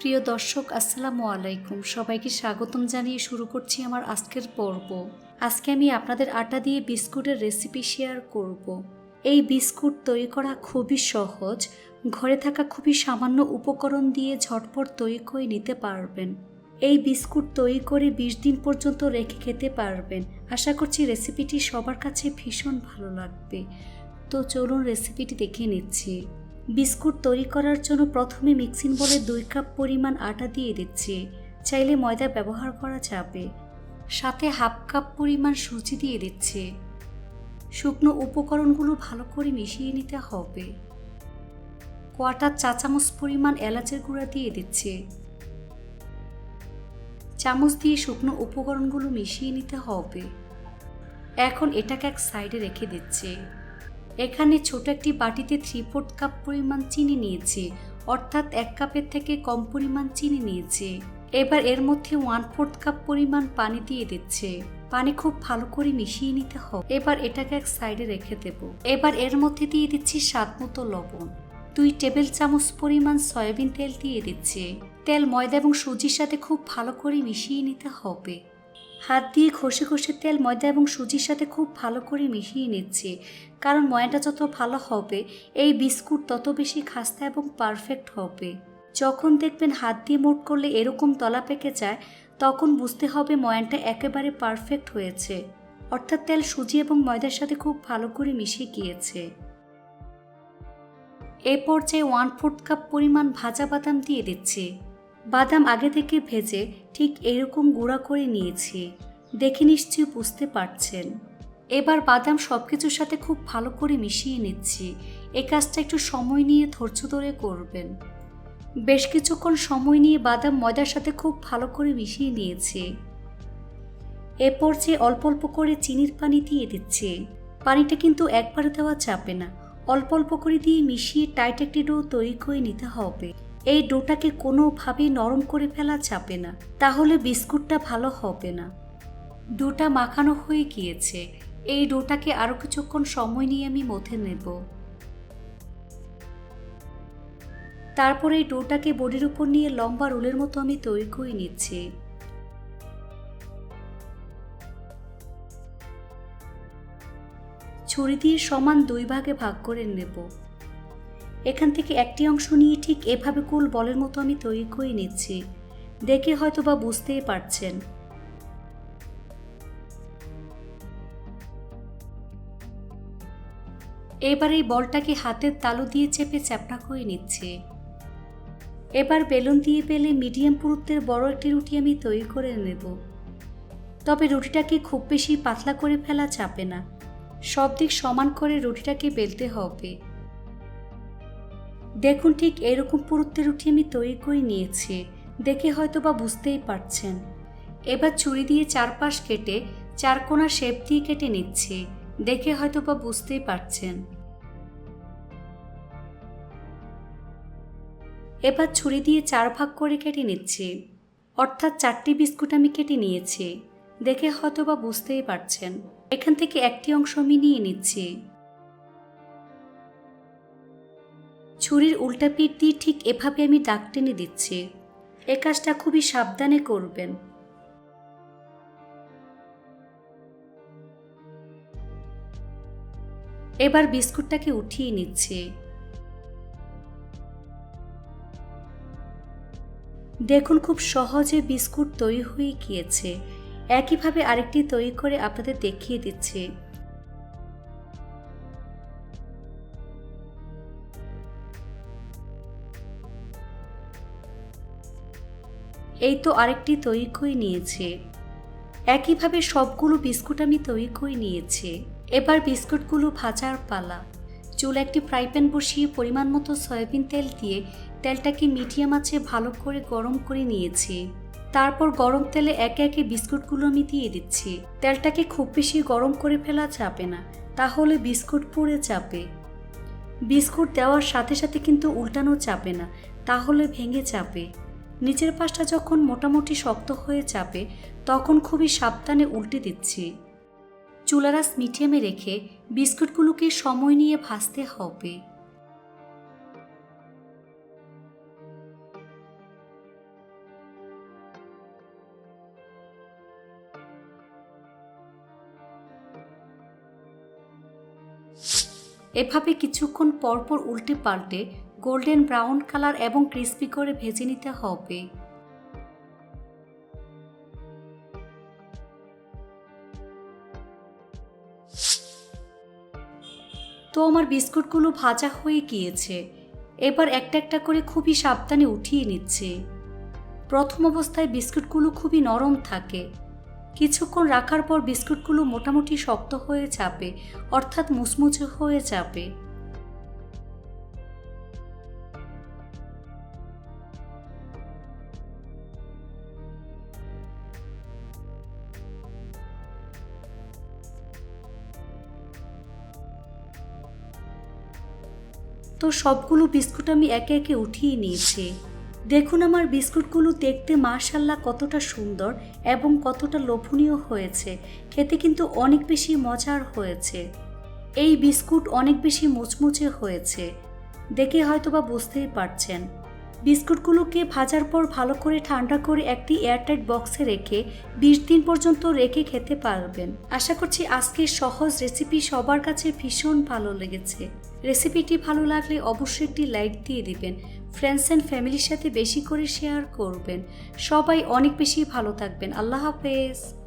প্রিয় দর্শক, আসসালামু আলাইকুম। সবাইকে স্বাগতম জানিয়ে শুরু করছি আমার আজকের পর্ব। আজকে আমি আপনাদের আটা দিয়ে বিস্কুটের রেসিপি শেয়ার করব। এই বিস্কুট তৈরি করা খুবই সহজ। ঘরে থাকা খুবই সামান্য উপকরণ দিয়ে ঝটপট তৈরি করে নিতে পারবেন। এই বিস্কুট তৈরি করে বিশ দিন পর্যন্ত রেখে খেতে পারবেন। আশা করছি রেসিপিটি সবার কাছে ভীষণ ভালো লাগবে। তো চলুন রেসিপিটি দেখে নিচ্ছি। বিস্কুট তৈরি করার জন্য প্রথমে মিক্সিং বলে দুই কাপ পরিমাণ আটা দিয়ে দিচ্ছি। চাইলে ময়দা ব্যবহার করা যাবে। সাথে হাফ কাপ পরিমাণ সুজি দিয়ে দিচ্ছে। শুকনো উপকরণগুলো ভালো করে মিশিয়ে নিতে হবে। কোয়াটার চা চামচ পরিমাণ এলাচের গুঁড়া দিয়ে দিচ্ছে। চামচ দিয়ে শুকনো উপকরণগুলো মিশিয়ে নিতে হবে। এখন এটাকে এক সাইডে রেখে দিচ্ছি। এখানে ছোট একটি বাটিতে থ্রি ফোর্থ কাপ পরিমাণ চিনি নিয়েছি, অর্থাৎ এক কাপের থেকে কম পরিমাণ চিনি নিয়েছি। এবার এর মধ্যে ওয়ান ফোর্থ কাপ পরিমাণ পানি দিয়ে দিচ্ছে। পানি খুব ভালো করে মিশিয়ে নিতে হবে। এবার এটাকে এক সাইডে রেখে দেব। এবার এর মধ্যে দিয়ে দিচ্ছি স্বাদ মতো লবণ। দুই টেবিল চামচ পরিমাণ সয়াবিন তেল দিয়ে দিচ্ছে। তেল ময়দা এবং সুজির সাথে খুব ভালো করে মিশিয়ে নিতে হবে। হাত দিয়ে ঘষে ঘষে তেল, ময়দা এবং সুজির সাথে খুব ভালো করে মিশিয়ে নিচ্ছে। কারণ ময়দাটা যত ভালো হবে, এই বিস্কুট তত বেশি খাস্তা এবং পারফেক্ট হবে। যখন দেখবেন হাত দিয়ে মোট করলে এরকম তলা পেকে যায়, তখন বুঝতে হবে ময়ানটা একেবারে পারফেক্ট হয়েছে। অর্থাৎ তেল, সুজি এবং ময়দার সাথে খুব ভালো করে মিশে গিয়েছে। এ পর্যায়ে ওয়ান ফোর্থ কাপ পরিমাণ ভাজা বাদাম দিয়ে দিচ্ছি। বাদাম আগে থেকে ভেজে ঠিক এরকম গুঁড়া করে নিয়েছি। দেখে নিশ্চয়ই বুঝতে পারছেন। এবার বাদাম সব কিছুর সাথে খুব ভালো করে মিশিয়ে নিচ্ছি। এ কাজটা একটু সময় নিয়ে ধৈর্য ধরে করবেন। বেশ কিছুক্ষণ সময় নিয়ে বাদাম ময়দার সাথে খুব ভালো করে মিশিয়ে নিয়েছি। এরপর পর্যায়ে অল্প অল্প করে চিনির পানি দিয়ে দিচ্ছে। পানিটা কিন্তু একবারে দেওয়া যাবে না। অল্প অল্প করে দিয়ে মিশিয়ে টাইট একটি ডো তৈরি করে নিতে হবে। এই ডোটাকে কোনোভাবেই নরম করে ফেলা যাবে না। তাহলে বিস্কুটটা ভালো হবে না। ডোটা মাখানো হয়ে গিয়েছে। এই ডোটাকে আরও কিছুক্ষণ সময় নিয়ে আমি মথে নেব। তারপর এই ডোটাকে বডির উপর নিয়ে লম্বা রোলের মতো আমি তৈরি করে নিচ্ছি। ছুরি দিয়ে সমান দুই ভাগে ভাগ করে নেব। এখান থেকে একটি অংশ নিয়ে ঠিক এভাবে কুল বলের মতো আমি তৈরি করে নিচ্ছি। দেখে হয়তো বা বুঝতেই পারছেন। এবার এই বলটাকে হাতের তালু দিয়ে চেপে চ্যাপটা করে নিচ্ছে। এবার বেলুন দিয়ে পেলে মিডিয়াম পুরুত্বের বড় একটি রুটি আমি তৈরি করে নেব। তবে রুটিটাকে খুব বেশি পাতলা করে ফেলা চাপে না। সব দিক সমান করে রুটিটাকে বেলতে হবে। দেখুন ঠিক এরকম পুরুত্বের রুটি আমি তৈরি করে নিয়েছি। দেখে হয়তো বা বুঝতেই পারছেন। এবার ছুরি দিয়ে চারপাশ কেটে চার কোনা শেপ দিয়ে কেটে নিচ্ছি। দেখে হয়তো বা বুঝতেই পারছেন। এবার ছুরি দিয়ে চার ভাগ করে কেটে নিচ্ছি। অর্থাৎ চারটি বিস্কুট আমি কেটে নিয়েছি। দেখে হয়তো বা বুঝতেই পারছেন। এখান থেকে একটি অংশ আমি নিয়ে নিচ্ছি। ছুরির উল্টা পিঠ দিয়ে ঠিক এভাবে আমি দাগ টেনে দিচ্ছি। এ কাজটা খুবই সাবধানে করবেন। এবার বিস্কুটটাকে উঠিয়ে নিচ্ছে। দেখুন খুব সহজে বিস্কুট তৈরি হয়ে গিয়েছে। একইভাবে আরেকটি তৈরি করে আপনাদের দেখিয়ে দিচ্ছি। এই তো আরেকটি তৈরি করে নিয়েছে। একইভাবে সবগুলো বিস্কুট আমি তৈরি করে নিয়েছি। এবার বিস্কুটগুলো ভাজার পালা। চুল একটি ফ্রাই প্যান বসিয়ে পরিমাণ মতো সয়াবিন তেল দিয়ে তেলটাকে মিডিয়াম আছে ভালো করে গরম করে নিয়েছি। তারপর গরম তেলে একে একে বিস্কুটগুলো আমি দিয়ে দিচ্ছি। তেলটাকে খুব বেশি গরম করে ফেলা যাবে না, তাহলে বিস্কুট পুড়ে যাবে। বিস্কুট দেওয়ার সাথে সাথে কিন্তু উল্টানো যাবে না, তাহলে ভেঙে যাবে। নিচের পাশটা যখন মোটামুটি শক্ত হয়ে চাপে তখন খুবই সাবধানে উল্টে দিচ্ছি। চুলারাস মিঠিয়ামে রেখে বিস্কুটগুলোকে সময় নিয়ে ভাসতে হবে। এভাবে কিছুক্ষণ পরপর উল্টে পাল্টে গোল্ডেন ব্রাউন কালার এবং ক্রিস্পি করে ভেজে নিতে হবে। তো আমার বিস্কুটগুলো ভাজা হয়ে গিয়েছে। এবার একটা একটা করে খুবই সাবধানে উঠিয়ে নিচ্ছে। প্রথম অবস্থায় বিস্কুটগুলো খুবই নরম থাকে। কিছুক্ষণ রাখার পর বিস্কুটগুলো মোটামুটি শক্ত হয়ে যাবে, অর্থাৎ মুচমুচে হয়ে যাবে। তো সবগুলো বিস্কুট আমি একে একে উঠিয়ে নিয়েছি। দেখুন আমার বিস্কুটগুলো দেখতে মাশাল্লাহ কতটা সুন্দর এবং কতটা লোভনীয় হয়েছে। খেতে কিন্তু অনেক বেশি মজার হয়েছে। এই বিস্কুট অনেক বেশি মুচমুচে হয়েছে। দেখে হয়তো বা বুঝতেই পারছেন। বিস্কুটগুলোকে ভাজার পর ভালো করে ঠান্ডা করে একটি এয়ারটাইট বক্সে রেখে বিশ দিন পর্যন্ত রেখে খেতে পারবেন। আশা করছি আজকের সহজ রেসিপি সবার কাছে ভীষণ ভালো লেগেছে। রেসিপিটি ভালো লাগলে অবশ্যই একটি লাইক দিয়ে দিবেন। ফ্রেন্ডস অ্যান্ড ফ্যামিলির সাথে বেশি করে শেয়ার করবেন। সবাই অনেক বেশি ভালো থাকবেন। আল্লাহ হাফেজ।